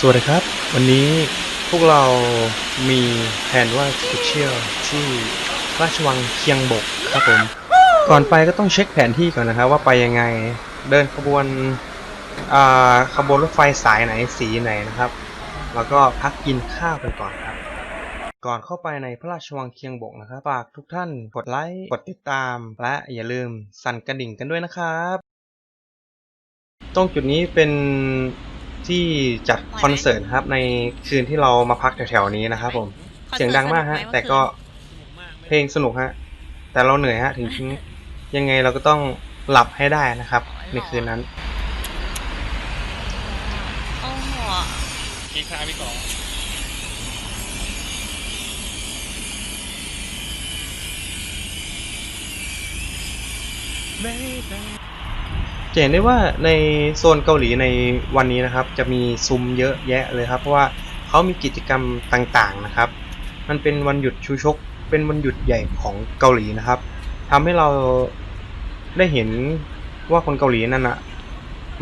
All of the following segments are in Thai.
สวัสดีครับ วันนี้พวกเรามีแผนว่าจะเที่ยวที่ราชวังเคียงบกครับผม ก่อนไปก็ต้องเช็คแผนที่ก่อนนะครับ ว่าไปยังไงเดินขบวนขบวนรถไฟสายไหนสีไหนนะครับ แล้วก็พักกินข้าวกันก่อนครับ ก่อนเข้าไปในพระราชวังเคียงบกนะครับฝากทุกท่านกดไลค์กดติดตาม และอย่าลืมสั่นกระดิ่งกันด้วยนะครับ ตรงจุดนี้เป็น ที่จัดคอนเสิร์ตครับในคืนที่เรามาพักแถวๆนี้นะครับผม เสียงดังมากฮะ แต่ก็เพลงสนุกฮะ แต่เราเหนื่อยฮะ ถึงยังไงเราก็ต้องหลับให้ได้นะครับ ในคืนนั้นโอ้โหกินข้าวพี่กอง จะเห็นได้ว่าในโซนเกาหลีในวันนี้นะครับ จะมีซุ้มเยอะแยะเลยครับ เพราะว่าเขามีกิจกรรมต่างๆนะครับ มันเป็นวันหยุดชูชก เป็นวันหยุดใหญ่ของเกาหลีนะครับทำให้เราได้เห็นว่าคนเกาหลีนั่นนะ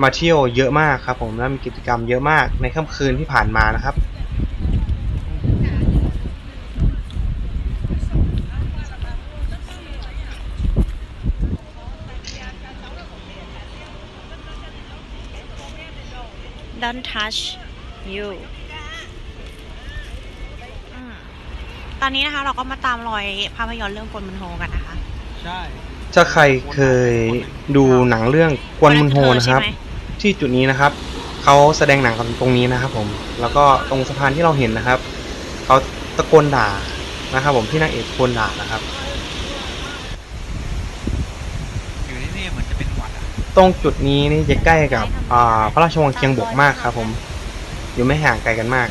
มาเที่ยวเยอะมากครับผมและมีกิจกรรมเยอะมากในค่ำคืนที่ผ่านมานะครับ ดันทัชยูตอนนี้นะคะเราก็มาตามรอยภาพยนตร์เรื่องกลมันโฮกันนะคะ ใช่ถ้าใครเคยดูหนังเรื่องกวนมุนโฮนะครับใช่ไหมที่จุดนี้นะครับเขาแสดงหนังกันตรงนี้นะครับ ผม แล้วก็ตรงสะพานที่เราเห็นนะครับเขาตะโกนด่านะครับ ผมที่นางเอกตะโกนด่านะครับ อยู่ที่นี่เหมือนจะเป็นหวัดอะ ตรงจุดนี้นี่จะใกล้กับอ่าพระราชวังเคียงบกมากครับ ผม อยู่ไม่ห่างไกลกันมาก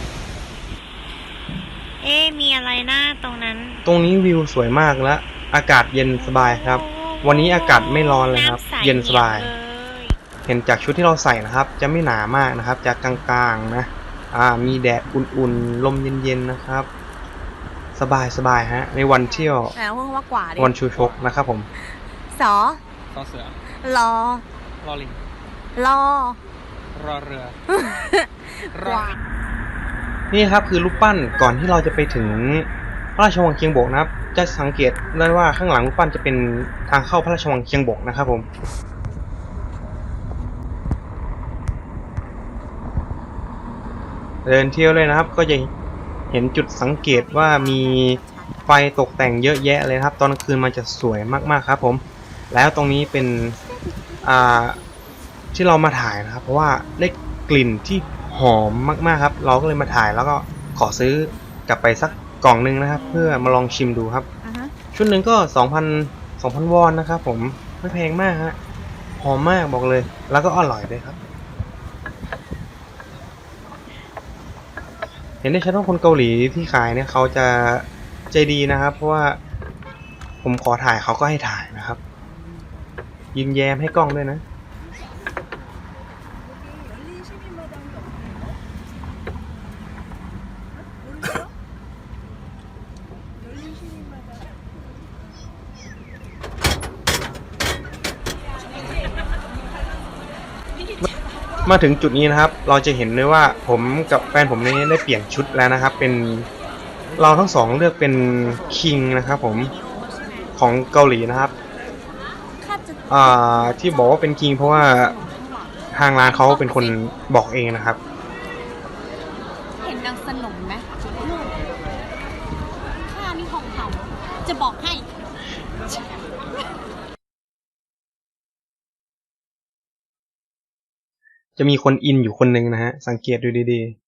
เอ๊ะมีอะไรหน้าตรงนั้นตรงนี้วิวสวยมากและอากาศเย็นสบายครับ วันนี้อากาศไม่ร้อนเลยครับำใสเย็นสบาย เลยเห็นจากชุดที่เราใส่นะครับ จะไม่หนามากนะครับ จะกลางๆนะอ่ามีแดดอุ่นๆลมเย็นๆนะครับ สบายสบายๆฮะ ในวันเที่ยวแล้วเพิ่งว่ากว่าดิวันชูชกนะครับผม สอ ต่อเสือรอ รอลิงรอ รอเรือกว่านี่ครับคือรูปปั้นก่อนที่เราจะไปถึงพระราชวังเคียงบกนะครับ จะสังเกตได้ว่าข้างหลังรูปปั้นจะเป็นทางเข้าพระราชวังเคียงบกนะครับผมเดินเที่ยวเลยนะครับ ก็จะเห็นจุดสังเกตว่ามีไฟตกแต่งเยอะแยะเลยนะครับ ตอนกลางคืนมันจะสวยมากๆครับผม แล้วตรงนี้เป็นอ่า ที่เรามาถ่ายนะครับ เพราะว่าได้กลิ่นที่หอมมากๆครับ เราก็เลยมาถ่ายแล้วก็ขอซื้อกลับไปสักกล่องหนึงนะครับ เพื่อมาลองชิมดูครับ อ่าฮะชุดหนึ่งก็2,000 2,000วอนนะครับ ผมไม่แพงมากฮะหอมมากบอกเลย แล้วก็อร่อยด้วยครับ เห็นได้ชัดว่าคนเกาหลีที่ขายเนี่ยเขาจะใจดีนะครับ เพราะว่าผมขอถ่ายเขาก็ให้ถ่ายนะครับ ยิ้มแย้มให้กล้องด้วยนะ มาถึงจุดนี้นะครับ เราจะเห็นเลยว่าผมกับแฟนผมนี้ได้เปลี่ยนชุดแล้วนะครับ เป็นเราทั้งสองเลือกเป็นคิงนะครับผมของเกาหลีนะครับ อ่าที่บอกว่าเป็นคิงเพราะว่าทางร้านเขาเป็นคนบอกเองนะครับ เห็นนางสนมไหมลูกข้านี่ของเขาจะบอกให้ จะมีคนอินอยู่คนหนึ่งนะฮะ สังเกตดูดีๆ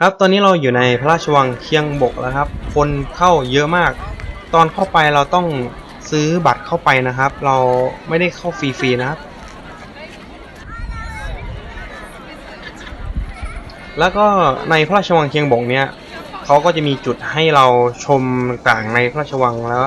ครับตอนนี้เราอยู่ในพระราชวังเคียงบกแล้วครับ คนเข้าเยอะมาก ตอนเข้าไปเราต้องซื้อบัตรเข้าไปนะครับ เราไม่ได้เข้าฟรีๆนะครับ แล้วก็ในพระราชวังเคียงบกเนี่ยเขาก็จะมีจุดให้เราชมต่างในพระราชวังแล้ว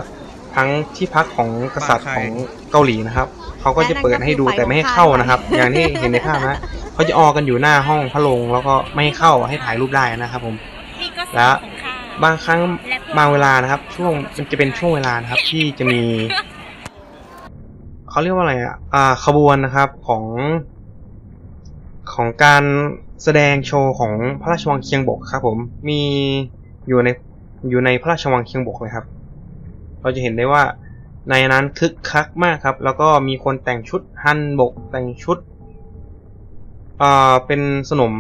ทั้งที่พักของกษัตริย์ของเกาหลีนะครับเขาก็จะเปิดให้ดูแต่ไม่ให้เข้านะครับ อย่างที่เห็นในภาพนะ เขาจะออกันอยู่หน้าห้องพระโรงแล้วก็ไม่ให้เข้าให้ถ่ายรูปได้นะครับ ผมนี่ก็แล้วของข้าบางครั้งบางเวลานะครับ ช่วงมันจะเป็นช่วงเวลานะครับ ที่จะมีเขาเรียกว่าอะไรอะอ่าขบวนนะครับของ ของการแสดงโชว์ของพระราชวังเคียงบกครับ ผมมีอยู่ในอยู่ในพระราชวังเคียงบกเลยครับ เราจะเห็นได้ว่าในนั้นคึกคักมากครับ แล้วก็มีคนแต่งชุดฮันบก แต่งชุด อ่าเป็นสนม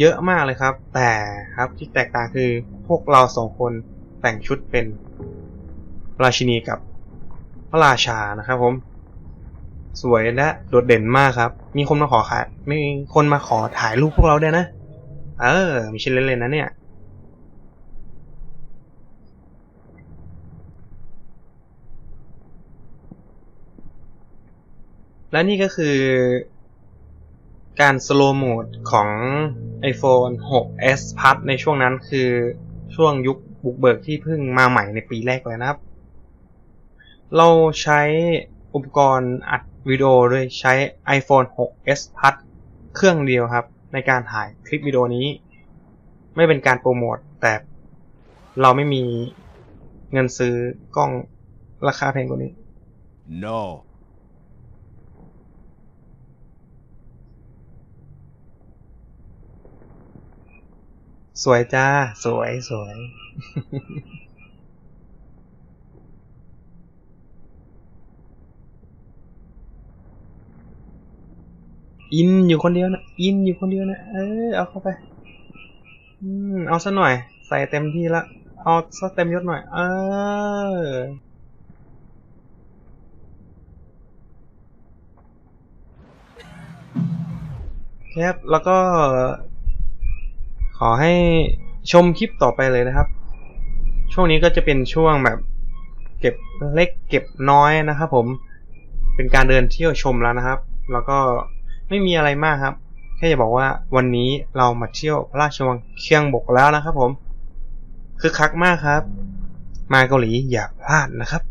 เยอะมากเลยครับ แต่ครับที่แตกต่างคือพวกเราสองคนแต่งชุดเป็นราชินีกับพระราชานะครับผม สวยและโดดเด่นมากครับ มีคนมาขอขายมีคนมาขอถ่ายรูปพวกเราด้วยนะ เออไม่ใช่เล่นๆนะเนี่ยและนี่ก็คือ การสโลโหมดของ iPhone 6s Plus ในช่วงนั้นคือช่วงยุคบุกเบิกที่เพิ่งมาใหม่ในปีแรกเลยนะครับ เราใช้อุปกรณ์อัดวิดีโอโดยใช้ iPhone 6s Plus เครื่องเดียวครับ ในการถ่ายคลิปวิดีโอนี้ ไม่เป็นการโปรโมทแต่เราไม่มีเงินซื้อกล้องราคาแพงกว่านี้ No. สวยจ้า สวยสวยอินอยู่คนเดียวนะอินอยู่คนเดียวนะเออเอาเข้าไป อืมเอาซะหน่อย ใส่เต็มที่ละ เอาซะเต็มยศหน่อย เออครับแล้วก็ อให้ชมคลิปต่อไปเลยนะครับ ช่วงนี้ก็จะเป็นช่วงแบบเก็บเล็กเก็บน้อยนะครับ ผมเป็นการเดินเที่ยวชมแล้วนะครับ แล้วก็ไม่มีอะไรมากครับแค่จะบอกว่าวันนี้เรามาเที่ยวพระราชวังเคียงบกแล้วนะครับ ผมคือคักมากครับ มาเกาหลีอย่าพลาดนะครับ